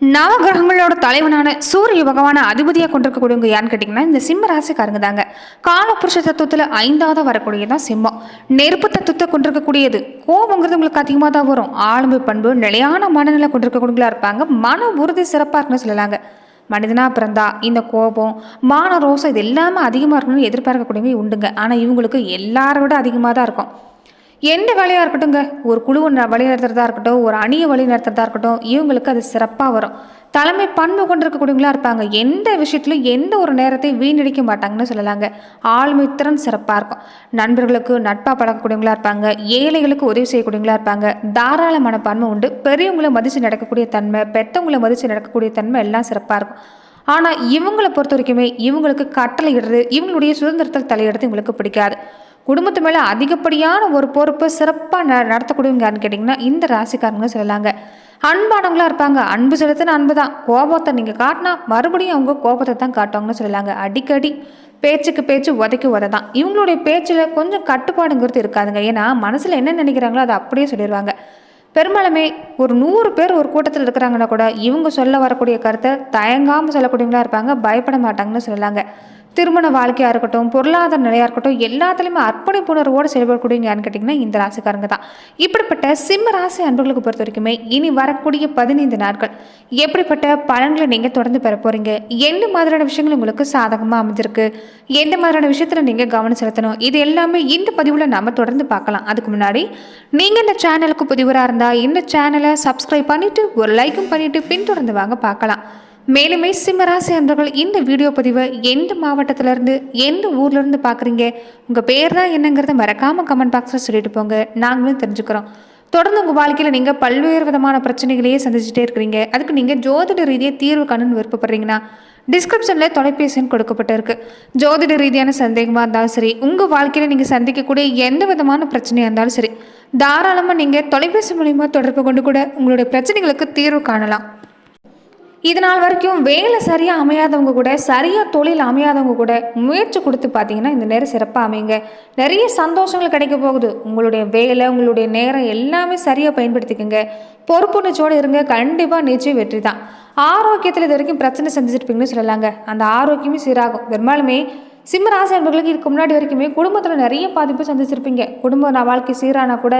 நவகிரகங்களோட தலைவனான சூரிய பகவான அதிபதியாக கொண்டிருக்கக்கூடியவங்க யாருன்னு கேட்டிங்கன்னா இந்த சிம்ம ராசிக்காரங்க தாங்க. காலபுருஷ தத்துவத்தில் ஐந்தாவது வரக்கூடியதான் சிம்மம். நெருப்பு தத்துவத்தை கொண்டிருக்கக்கூடியது கோபங்கிறது உங்களுக்கு அதிகமாக தான் வரும். ஆளுமை பண்பு நிலையான மனநிலை கொண்டிருக்கக்கூடியவங்களா இருப்பாங்க. மன உறுதி சிறப்பாக இருக்குன்னு சொல்லலாங்க. மனிதனாக பிறந்தா இந்த கோபம் மான ரோசம் இது எல்லாமே அதிகமாக இருக்கணும்னு எதிர்பார்க்கக்கூடியவங்க உண்டுங்க. ஆனால் இவங்களுக்கு எல்லாரோட விட அதிகமாக தான் இருக்கும். எந்த வேலையாக இருக்கட்டுங்க ஒரு குழுவை ந- வழி நடத்துறதா இருக்கட்டும் ஒரு அணியை வழி நடத்துறதா இருக்கட்டும் இவங்களுக்கு அது சிறப்பாக வரும். தலைமை பண்பு கொண்டிருக்கக்கூடியவங்களா இருப்பாங்க. எந்த விஷயத்துலையும் எந்த ஒரு நேரத்தையும் வீணடிக்க மாட்டாங்கன்னு சொல்லலாங்க. ஆளுமை திறன் சிறப்பாக இருக்கும். நண்பர்களுக்கு நட்பாக பழக்கக்கூடியவங்களா இருப்பாங்க. ஏழைகளுக்கு உதவி செய்யக்கூடியவங்களா இருப்பாங்க. தாராளமான பன்மை உண்டு. பெரியவங்களை மதித்து நடக்கக்கூடிய தன்மை பெத்தவங்களை மதித்து நடக்கக்கூடிய தன்மை எல்லாம் சிறப்பாக இருக்கும். ஆனால் இவங்களை பொறுத்த வரைக்குமே இவங்களுக்கு கட்டளை இடுறது இவங்களுடைய சுதந்திரத்தில் தலையிடுறது இவங்களுக்கு பிடிக்காது. குடும்பத்து மேலே அதிகப்படியான ஒரு பொறுப்பு சிறப்பாக ந நடத்தக்கூடியவங்கன்னு கேட்டிங்கன்னா இந்த ராசிக்காரங்க சொல்லலாங்க. அன்பானவங்களாக இருப்பாங்க. அன்பு செலுத்தின அன்பு தான். கோபத்தை நீங்கள் காட்டினா மறுபடியும் அவங்க கோபத்தை தான் காட்டுவாங்கன்னு சொல்லலாங்க. அடிக்கடி பேச்சுக்கு பேச்சு உதைக்கு உதை தான். இவங்களுடைய பேச்சில் கொஞ்சம் கட்டுப்பாடுங்கிறது இருக்காதுங்க. ஏன்னா மனசில் என்ன நினைக்கிறாங்களோ அதை அப்படியே சொல்லிடுவாங்க பெரும்பாலுமே ஒரு நூறு பேர் ஒரு கூட்டத்தில் இருக்கிறாங்கன்னா கூட இவங்க சொல்ல வரக்கூடிய கருத்தை தயங்காமல் சொல்லக்கூடியவங்களா இருப்பாங்க. பயப்பட மாட்டாங்கன்னு சொல்லலாங்க. திருமண வாழ்க்கையாக இருக்கட்டும் பொருளாதார நிலையாக இருக்கட்டும் எல்லாத்துலேயுமே அர்ப்பணிப்புணர்வோடு செயல்படக்கூடியவங்க யாருன்னு கேட்டிங்கன்னா இந்த ராசிக்காரங்க தான். இப்படிப்பட்ட சிம்ம ராசி அன்பர்களுக்கு பொறுத்த வரைக்குமே இனி வரக்கூடிய பதினைந்து நாட்கள் எப்படிப்பட்ட பலன்களை நீங்கள் தொடர்ந்து பெற போகிறீங்க எந்த மாதிரியான விஷயங்கள் உங்களுக்கு சாதகமாக அமைஞ்சிருக்கு? எந்த மாதிரியான விஷயத்தில் நீங்கள் கவனம் செலுத்தணும்? இது எல்லாமே இந்த பதிவில் நம்ம தொடர்ந்து பார்க்கலாம். அதுக்கு முன்னாடி நீங்கள் இந்த சேனலுக்கு புதிவராக இருந்தால் இந்த சேனலை சப்ஸ்கிரைப் பண்ணிவிட்டு ஒரு லைக்கும் பண்ணிவிட்டு பின்தொடர்ந்து வாங்க பார்க்கலாம். மேலுமே சிம்மராசி அன்பர்கள் இந்த வீடியோ பதிவை எந்த மாவட்டத்திலேருந்து எந்த ஊர்லேருந்து பார்க்குறீங்க? உங்கள் பேர் தான் என்னங்கிறத மறக்காமல் கமெண்ட் பாக்ஸில் சொல்லிட்டு போங்க. நாங்களும் தெரிஞ்சுக்கிறோம். தொடர்ந்து உங்கள் வாழ்க்கையில் நீங்கள் பல்வேறு விதமான பிரச்சனைகளையே சந்திச்சுட்டே இருக்கிறீங்க. அதுக்கு நீங்கள் ஜோதிட ரீதியாக தீர்வு காணுன்னு விருப்பப்படுறீங்கன்னா டிஸ்கிரிப்ஷனில் தொலைபேசின்னு கொடுக்கப்பட்டிருக்கு. ஜோதிட ரீதியான சந்தேகமாக இருந்தாலும் சரி உங்கள் வாழ்க்கையில் நீங்கள் சந்திக்கக்கூடிய எந்த விதமான பிரச்சனையாக இருந்தாலும் சரி தாராளமாக நீங்கள் தொலைபேசி மூலிமா தொடர்பு கொண்டு கூட உங்களுடைய பிரச்சனைகளுக்கு தீர்வு காணலாம். இது நாள் வரைக்கும் வேலை சரியாக அமையாதவங்க கூட சரியாக தொழில் அமையாதவங்க கூட முயற்சி கொடுத்து பார்த்தீங்கன்னா இந்த நேரம் சிறப்பாக அமையுங்க. நிறைய சந்தோஷங்கள் கிடைக்க போகுது. உங்களுடைய வேலை உங்களுடைய நேரம் எல்லாமே சரியாக பயன்படுத்திக்கோங்க. பொறுப்புணர்ச்சியோடு இருங்க. கண்டிப்பாக நிச்சயம் வெற்றி தான். ஆரோக்கியத்தில் இது வரைக்கும் பிரச்சனை செஞ்சுருப்பீங்கன்னு சொல்லலாங்க. அந்த ஆரோக்கியமே சீராகும். பெரும்பாலுமே சிம்மராசி என்பர்களுக்கு இதுக்கு முன்னாடி வரைக்குமே குடும்பத்தில் நிறைய பாதிப்பு சந்திச்சிருப்பீங்க. குடும்ப வாழ்க்கை சீரானா கூட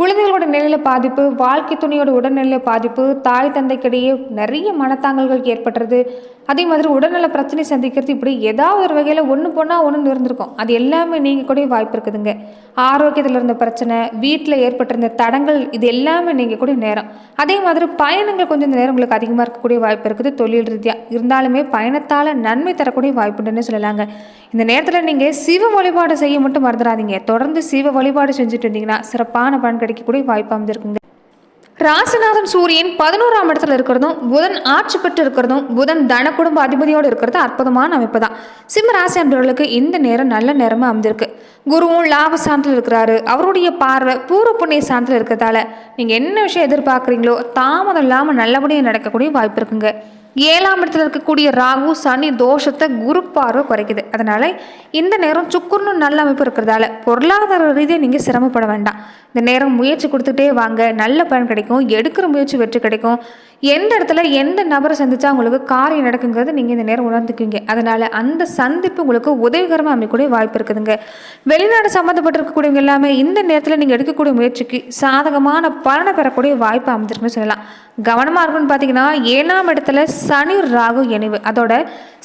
குழந்தைகளோட நிலையில பாதிப்பு வாழ்க்கை துணையோட உடல்நிலை பாதிப்பு தாய் தந்தைக்கிடையே நிறைய மனத்தாங்கல்கள் ஏற்படுறது அதே மாதிரி உடல்நல பிரச்சனை சந்திக்கிறது இப்படி ஏதாவது ஒரு வகையில் ஒன்று போனால் ஒன்று இருந்திருக்கும். அது எல்லாமே நீங்கள் கூட வாய்ப்பு இருக்குதுங்க. ஆரோக்கியத்தில் இருந்த பிரச்சனை வீட்டில் ஏற்பட்டிருந்த தடங்கள் இது எல்லாமே நீங்கள் கூட நேரம். அதே மாதிரி பயணங்கள் கொஞ்சம் நேரம் உங்களுக்கு அதிகமாக இருக்கக்கூடிய வாய்ப்பு இருக்குது. தொழில் ரீதியாக இருந்தாலுமே பயணத்தால் நன்மை தரக்கூடிய வாய்ப்புண்டுன்னு சொல்லலாங்க. இந்த நேரத்தில் நீங்கள் சிவ வழிபாடு செய்ய மட்டும் மறந்துடாதீங்க. தொடர்ந்து சிவ வழிபாடு செஞ்சுட்டு இருந்தீங்கன்னா சிறப்பான பலன் கிடைக்கக்கூடிய வாய்ப்பு அமைஞ்சிருக்குங்க ராசிநாதன் சூரியன் பதினோராம் இடத்துல இருக்கிறதும் புதன் ஆட்சி பெற்று இருக்கிறதும் புதன் தன குடும்ப அதிபதியோடு இருக்கிறது அற்புதமான அமைப்பு தான். சிம்ம ராசி அன்பர்களுக்கு இந்த நேரம் நல்ல நேரமாக அமைஞ்சிருக்கு குருவும் லாப சாந்தத்தில் இருக்கிறாரு. அவருடைய பார்வை பூர்வ புண்ணிய சாந்தத்தில் இருக்கிறதால நீங்கள் என்ன விஷயம் எதிர்பார்க்குறீங்களோ தாமதம் இல்லாமல் நல்லபடியாக நடக்கக்கூடிய வாய்ப்பு இருக்குங்க. ஏழாம் இடத்துல இருக்கக்கூடிய ராகு சனி தோஷத்தை குரு பார்வை குறைக்குது. அதனால இந்த நேரம் சுக்குர்னு நல்ல அமைப்பு இருக்கிறதால பொருளாதார ரீதியாக நீங்கள் சிரமப்பட வேண்டாம். இந்த நேரம் முயற்சி கொடுத்துட்டே வாங்க. நல்ல பலன் கிடைக்கும். எடுக்கிற முயற்சி வெற்றி கிடைக்கும். எந்த இடத்துல எந்த நபரை சந்தித்தா உங்களுக்கு காரியம் நடக்குங்கிறது நீங்கள் இந்த நேரம் உணர்ந்துக்குவீங்க. அதனால் அந்த சந்திப்பு உங்களுக்கு உதவிகரமாக அமைக்கக்கூடிய வாய்ப்பு இருக்குதுங்க. வெளிநாடு சம்மந்தப்பட்டிருக்கக்கூடியவங்க எல்லாமே இந்த நேரத்தில் நீங்கள் எடுக்கக்கூடிய முயற்சிக்கு சாதகமான பலனை பெறக்கூடிய வாய்ப்பு அமைஞ்சிருக்குன்னு சொல்லலாம். கவனமாக இருக்குன்னு பார்த்தீங்கன்னா ஏழாம் இடத்துல சனி ராகு இணைவு அதோட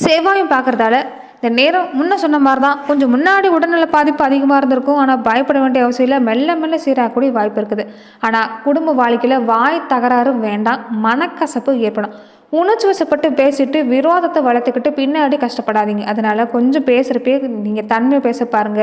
செவ்வாயும் பார்க்கறதால இந்த நேரம் முன்ன சொன்ன மாதிரி தான் கொஞ்சம் முன்னாடி உடல்நல பாதிப்பு அதிகமாக இருந்திருக்கும். ஆனால் பயப்பட வேண்டிய அவசியம் இல்லை. மெல்ல மெல்ல சீராகக்கூடிய வாய்ப்பு இருக்குது. ஆனால் குடும்ப வாழ்க்கையில் வாய் தகராறு வேண்டாம். மனக்கசப்பு ஏற்படும். உணர்ச்சி வசப்பட்டு பேசிட்டு விரோதத்தை வளர்த்துக்கிட்டு பின்னாடி கஷ்டப்படாதீங்க. அதனால கொஞ்சம் பேசுகிறப்பே நீங்கள் தன்மை பேச பாருங்க.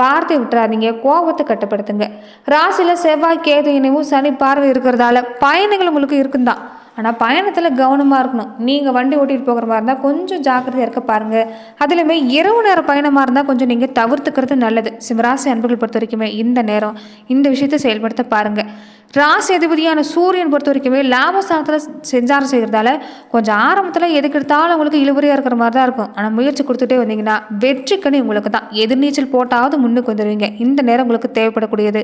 வார்த்தை விட்டுறாதீங்க. கோபத்தை கட்டுப்படுத்துங்க. ராசியில் செவ்வாய் கேது இணைவும் சனி பார்வை இருக்கிறதால பயணங்கள் உங்களுக்கு இருக்குந்தான். ஆனால் பயணத்தில் கவனமாக இருக்கணும். நீங்கள் வண்டி ஓட்டிகிட்டு போகிற மாதிரி இருந்தால் கொஞ்சம் ஜாக்கிரதையாக இருக்க பாருங்கள் அதுலேயுமே இரவு நேர பயணமாக இருந்தால் கொஞ்சம் நீங்கள் தவிர்த்துக்கிறது நல்லது. சிவராசி அன்புகள் பொறுத்த வரைக்குமே இந்த நேரம் இந்த விஷயத்தை செயல்படுத்த பாருங்கள் ராசி அதிபதியான சூரியன் பொறுத்த வரைக்குமே லாபஸ்தானத்தில் செஞ்சாரம் செய்கிறதால கொஞ்சம் ஆரம்பத்தில் எதுக்கு எடுத்தாலும் உங்களுக்கு இழுபறியாக இருக்கிற மாதிரி தான் இருக்கும். ஆனால் முயற்சி கொடுத்துட்டே வந்தீங்கன்னா வெற்றிக்கணி உங்களுக்கு தான். எதிர்நீச்சல் போட்டாவது முன்னுக்கு வந்துடுவீங்க இந்த நேரம் உங்களுக்கு தேவைப்படக்கூடியது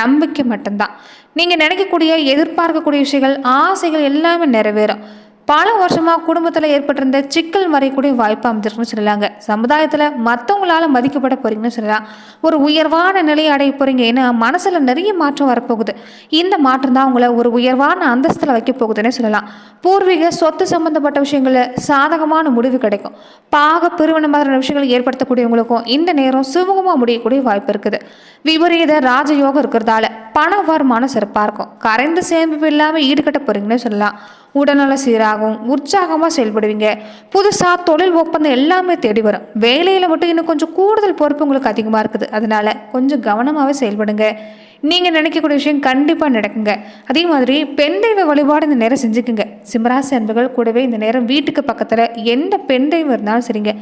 நம்பிக்கை மட்டும்தான். நீங்கள் நினைக்கக்கூடிய எதிர்பார்க்கக்கூடிய விஷயங்கள் ஆசைகள் எல்லாமே நிறைவேறும். பல வருஷமாக குடும்பத்தில் ஏற்பட்டிருந்த சிக்கல் மறையக்கூடிய வாய்ப்பு அமைஞ்சிருக்குன்னு சொல்லலாங்க. சமுதாயத்தில் மற்றவங்களால மதிக்கப்பட போறீங்கன்னு சொல்லலாம். ஒரு உயர்வான நிலையை அடைய போறீங்க. ஏன்னா மனசில் நிறைய மாற்றம் வரப்போகுது. இந்த மாற்றம் தான் உங்களை ஒரு உயர்வான அந்தஸ்தில் வைக்க போகுதுன்னே சொல்லலாம். பூர்வீக சொத்து சம்பந்தப்பட்ட விஷயங்களில் சாதகமான முடிவு கிடைக்கும். பாக பிரிவின மாதிரியான விஷயங்கள் ஏற்படுத்தக்கூடியவங்களுக்கும் இந்த நேரம் சுமூகமாக முடியக்கூடிய வாய்ப்பு இருக்குது. விபரீத ராஜயோகம் இருக்கிறதால பண வருமானம் சிறப்பாக இருக்கும். கரைந்த சேமிப்பு இல்லாமல் ஈடுகட்ட போறீங்கன்னு சொல்லலாம். உடல்நல சீராகும் உற்சாகமாக செயல்படுவீங்க. புதுசாக தொழில் ஒப்பந்தம் எல்லாமே தேடி வரும். வேலையில் மட்டும் இன்னும் கொஞ்சம் கூடுதல் பொறுப்பு உங்களுக்கு அதிகமாக இருக்குது. அதனால கொஞ்சம் கவனமாகவே செயல்படுங்க. நீங்கள் நினைக்கக்கூடிய விஷயம் கண்டிப்பாக நடக்குங்க. அதே மாதிரி பெண் தெய்வ வழிபாடு இந்த நேரம் செஞ்சுக்குங்க. சிம்மராசி அன்பர்கள் கூடவே இந்த நேரம் வீட்டுக்கு பக்கத்தில் எந்த பெண் தெய்வம் இருந்தாலும் சரிங்க.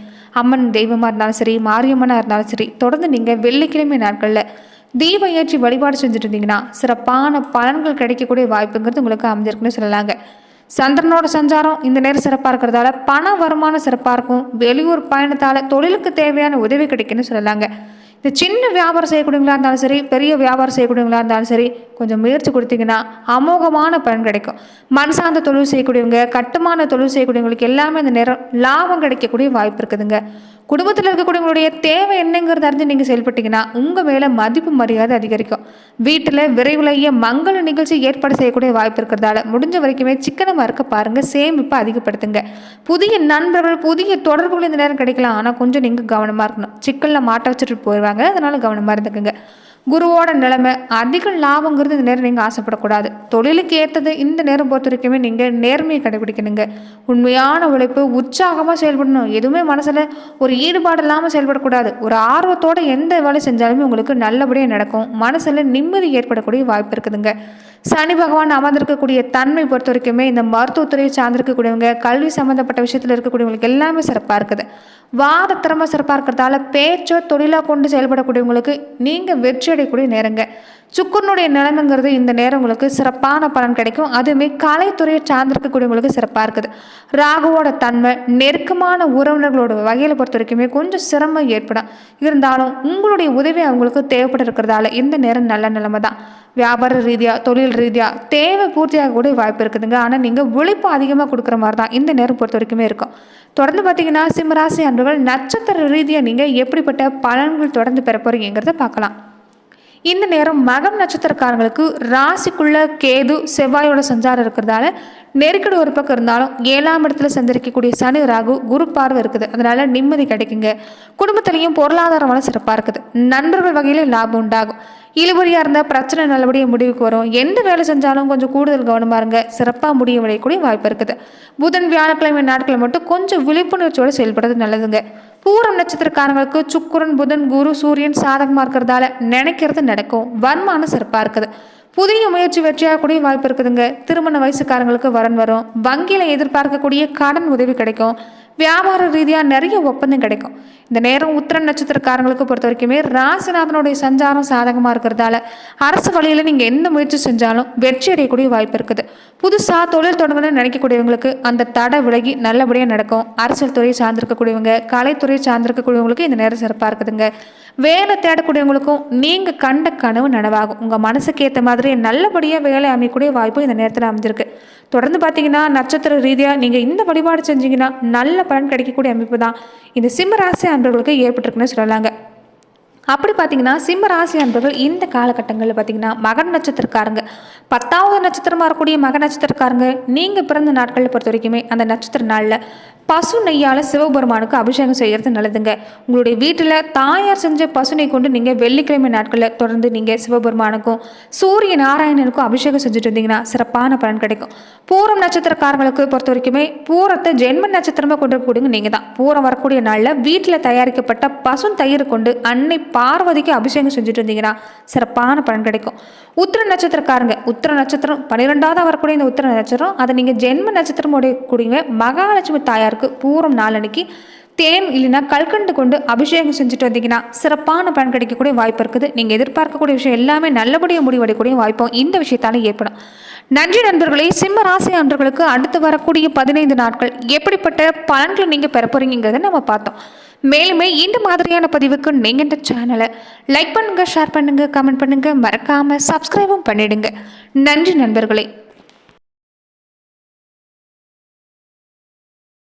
அம்மன் தெய்வமாக இருந்தாலும் சரி மாரியம்மனாக இருந்தாலும் சரி தொடர்ந்து நீங்கள் வெள்ளிக்கிழமை நாட்களில் தீப ஏற்றி வழிபாடு செஞ்சுட்டு இருந்தீங்கன்னா சிறப்பான பலன்கள் கிடைக்கக்கூடிய வாய்ப்புங்கிறது உங்களுக்கு அமைஞ்சிருக்குன்னு சொல்லலாங்க. சந்திரனோட சஞ்சாரம் இந்த நேரம் சிறப்பாக இருக்கிறதால பண வருமானம் சிறப்பாக இருக்கும். வெளியூர் பயணத்தால் தொழிலுக்கு தேவையான உதவி கிடைக்குன்னு சொல்லலாங்க. இந்த சின்ன வியாபாரம் செய்யக்கூடியவங்களா இருந்தாலும் சரி பெரிய வியாபாரம் செய்யக்கூடியவங்களா இருந்தாலும் சரி கொஞ்சம் முயற்சி கொடுத்தீங்கன்னா அமோகமான பலன் கிடைக்கும். மண் சார்ந்த தொழில் செய்யக்கூடியவங்க கட்டுமான தொழில் செய்யக்கூடியவங்களுக்கு எல்லாமே இந்த நேரம் லாபம் கிடைக்கக்கூடிய வாய்ப்பு இருக்குதுங்க. குடும்பத்தில் இருக்கக்கூடியவங்களுடைய தேவை என்னங்கிறத அறிஞ்சு நீங்கள் செயல்பட்டீங்கன்னா உங்கள் மேலே மதிப்பு மரியாதை அதிகரிக்கும். வீட்டில் விரைவிலேயே மங்கள நிகழ்ச்சி ஏற்பாடு செய்யக்கூடிய வாய்ப்பு இருக்கிறதால முடிஞ்ச வரைக்குமே சிக்கனமாக இருக்க பாருங்கள் சேமிப்பை அதிகப்படுத்துங்க. புதிய நண்பர்கள் புதிய தொடர்புகள் இந்த நேரம் கிடைக்கலாம் ஆனால் கொஞ்சம் நீங்கள் கவனமாக இருக்கணும். சிக்கலில் மாட்ட வச்சுட்டு போயிடுவாங்க அதனால் கவனமாக இருந்துக்குங்க. குருவோட நிலைமை அதிக லாபங்கிறது இந்த நேரம் நீங்கள் ஆசைப்படக்கூடாது. தொழிலுக்கு ஏற்றது இந்த நேரம் பொறுத்த வரைக்குமே நீங்கள் நேர்மையை கடைபிடிக்கணுங்க. உண்மையான உழைப்பு உற்சாகமாக செயல்படணும். எதுவுமே மனசில் ஒரு ஈடுபாடு இல்லாமல் செயல்படக்கூடாது. ஒரு ஆர்வத்தோடு எந்த வேலை செஞ்சாலுமே உங்களுக்கு நல்லபடியாக நடக்கும். மனசில் நிம்மதி ஏற்படக்கூடிய வாய்ப்பு இருக்குதுங்க. சனி பகவான் அமர்ந்திருக்கக்கூடிய தன்மை பொறுத்த வரைக்குமே இந்த மருத்துவத்துறையை சார்ந்திருக்கக்கூடியவங்க கல்வி சம்மந்தப்பட்ட விஷயத்தில் இருக்கக்கூடியவங்களுக்கு எல்லாமே சிறப்பாக இருக்குது. வாத திறமை சிறப்பாக இருக்கிறதால பேச்சோ தொழிலாக கொண்டு செயல்படக்கூடியவங்களுக்கு நீங்கள் வெற்றி அடையக்கூடிய நேரங்க. சுக்கரனுடைய நிலைமைங்கிறது இந்த நேரம் உங்களுக்கு சிறப்பான பலன் கிடைக்கும். அதுவுமே கலைத்துறையை சார்ந்திருக்கக்கூடியவங்களுக்கு சிறப்பாக இருக்குது. ராகுவோட தன்மை நெருக்கமான உறவினர்களோட வகையில் பொறுத்த வரைக்குமே கொஞ்சம் சிரமம் ஏற்படும். இருந்தாலும் உங்களுடைய உதவி அவங்களுக்கு தேவைப்பட்டு இருக்கிறதால இந்த நேரம் நல்ல நிலைமை தான் வியாபார ரீதியாக தொழில் ரீதியாக தேவை பூர்த்தியாக கூட வாய்ப்பு இருக்குதுங்க. ஆனால் நீங்கள் உழைப்பு அதிகமாக கொடுக்குற மாதிரி தான் இந்த நேரம் பொறுத்த வரைக்குமே இருக்கும். தொடர்ந்து பார்த்தீங்கன்னா சிம்மராசி அன்றுகள் நட்சத்திர ரீதியாக நீங்கள் எப்படிப்பட்ட பலன்கள் தொடர்ந்து பெற போகிறீங்கிறத பார்க்கலாம். இந்த நேரம் மகம் நட்சத்திரக்காரங்களுக்கு ராசிக்குள்ள கேது செவ்வாயோட சஞ்சாரம் இருக்கிறதால நெருக்கடி ஒரு பக்கம் இருந்தாலும் ஏழாம் இடத்துல சந்திரிக்கக்கூடிய சனி ராகு குரு பார்வை இருக்குது. அதனால நிம்மதி கிடைக்குங்க. குடும்பத்திலையும் பொருளாதாரமான சிறப்பாக இருக்குது. நண்பர்கள் வகையில் லாபம் உண்டாகும். இழுபறியாக இருந்தால் பிரச்சனை நல்லபடியாக முடிவுக்கு வரும். எந்த வேலை செஞ்சாலும் கொஞ்சம் கூடுதல் கவனமாக இருங்க. சிறப்பாக முடிய விடையக்கூடிய வாய்ப்பு இருக்குது. புதன் வியாழக்கிழமை நாட்களில் மட்டும் கொஞ்சம் விழிப்புணர்ச்சியோடு செயல்படுறது நல்லதுங்க. பூரம் நட்சத்திரக்காரங்களுக்கு சுக்குரன் புதன் குரு சூரியன் சாதகமாக இருக்கிறதால நினைக்கிறது நடக்கும். வருமானம் சிறப்பாக இருக்குது. புதிய முயற்சி வெற்றியாகக்கூடிய வாய்ப்பு இருக்குதுங்க. திருமண வயசுக்காரங்களுக்கு வரன் வரும். வங்கியில் எதிர்பார்க்கக்கூடிய கடன் உதவி கிடைக்கும். வியாபார ரீதியாக நிறைய ஒப்பந்தம் கிடைக்கும். இந்த நேரம் உத்திரன் நட்சத்திரக்காரங்களுக்கு பொறுத்த வரைக்குமே ராசிநாதனுடைய சஞ்சாரம் சாதகமாக இருக்கிறதால அரசு வழியில் நீங்கள் எந்த முயற்சி செஞ்சாலும் வெற்றி அடையக்கூடிய வாய்ப்பு இருக்குது. புதுசாக தொழில் தொடங்கணும்னு நினைக்கக்கூடியவங்களுக்கு அந்த தடை விலகி நல்லபடியாக நடக்கும். அரசியல் துறையை சார்ந்திருக்கக்கூடியவங்க கலைத்துறையை சார்ந்திருக்கக்கூடியவங்களுக்கு இந்த நேரம் சிறப்பாக இருக்குதுங்க. வேலை தேடக்கூடியவங்களுக்கும் நீங்கள் கண்ட கனவு நனவாகும். உங்கள் மனசுக்கு ஏற்ற மாதிரி நல்லபடியாக வேலை அமையக்கூடிய வாய்ப்பு இந்த நேரத்தில் அமைஞ்சிருக்கு. தொடர்ந்து பார்த்தீங்கன்னா நட்சத்திர ரீதியாக நீங்கள் இந்த வழிபாடு செஞ்சீங்கன்னா நல்ல பலன் கிடைக்கக்கூடிய அமைப்பு தான் இந்த சிம்ம ராசி அன்பர்களுக்கு ஏற்பட்டிருக்குன்னு சொல்லலாங்க. அப்படி பார்த்தீங்கன்னா சிம்ம ராசி அன்பர்கள் இந்த காலகட்டங்களில் பார்த்தீங்கன்னா மகன் நட்சத்திரக்காரங்க. பத்தாவது நட்சத்திரமாக இருக்கக்கூடிய மக நட்சத்திரக்காரங்க. நீங்கள் பிறந்த நாட்களில் பொறுத்த வரைக்குமே அந்த நட்சத்திர நாளில் பசு நெய்யால் சிவபெருமானுக்கு அபிஷேகம் செய்கிறது நல்லதுங்க. உங்களுடைய வீட்டில் தாயார் செஞ்ச பசுனை கொண்டு நீங்கள் வெள்ளிக்கிழமை நாட்களில் தொடர்ந்து நீங்கள் சிவபெருமானுக்கும் சூரிய நாராயணனுக்கும் அபிஷேகம் செஞ்சுட்டு இருந்தீங்கன்னா சிறப்பான பலன் கிடைக்கும். பூரம் நட்சத்திரக்காரங்களுக்கு பொறுத்த வரைக்குமே பூரத்தை ஜென்ம நட்சத்திரமாக கொண்டு இருக்கக்கூடியவங்க நீங்கள் தான். பூரம் வரக்கூடிய நாளில் வீட்டில் தயாரிக்கப்பட்ட பசு தயிர் கொண்டு அன்னை பார்வதிக்கு அபிஷேகம் செஞ்சுட்டு இருந்தீங்கன்னா சிறப்பான பலன் கிடைக்கும். உத்திர நட்சத்திரக்காரங்க உத்திர நட்சத்திரம் பன்னிரெண்டாவது வரக்கூடிய இந்த உத்திர நட்சத்திரம் அதை நீங்கள் ஜென்ம நட்சத்திரமுடைய கூடிய மகாலட்சுமி தாயார் தாயாருக்கு பூரம் நாளன்னைக்கு தேன் இல்லைன்னா கல்கண்டு கொண்டு அபிஷேகம் செஞ்சுட்டு வந்தீங்கன்னா சிறப்பான பலன் கிடைக்கக்கூடிய வாய்ப்பு இருக்குது. நீங்கள் எதிர்பார்க்கக்கூடிய விஷயம் எல்லாமே நல்லபடியாக முடிவடையக்கூடிய வாய்ப்பும் இந்த விஷயத்தால ஏற்படும். நன்றி நண்பர்களே சிம்ம ராசி அன்றர்களுக்கு அடுத்து வரக்கூடிய பதினைந்து நாட்கள் எப்படிப்பட்ட பலன்களை நீங்கள் பெற போகிறீங்கிறத நம்ம பார்த்தோம். மேலுமே இந்த மாதிரியான பதிவுக்கு நீங்கள் இந்த சேனலை லைக் பண்ணுங்கள் ஷேர் பண்ணுங்கள் கமெண்ட் பண்ணுங்கள் மறக்காமல் சப்ஸ்கிரைபும் பண்ணிடுங்க. நன்றி நண்பர்களே.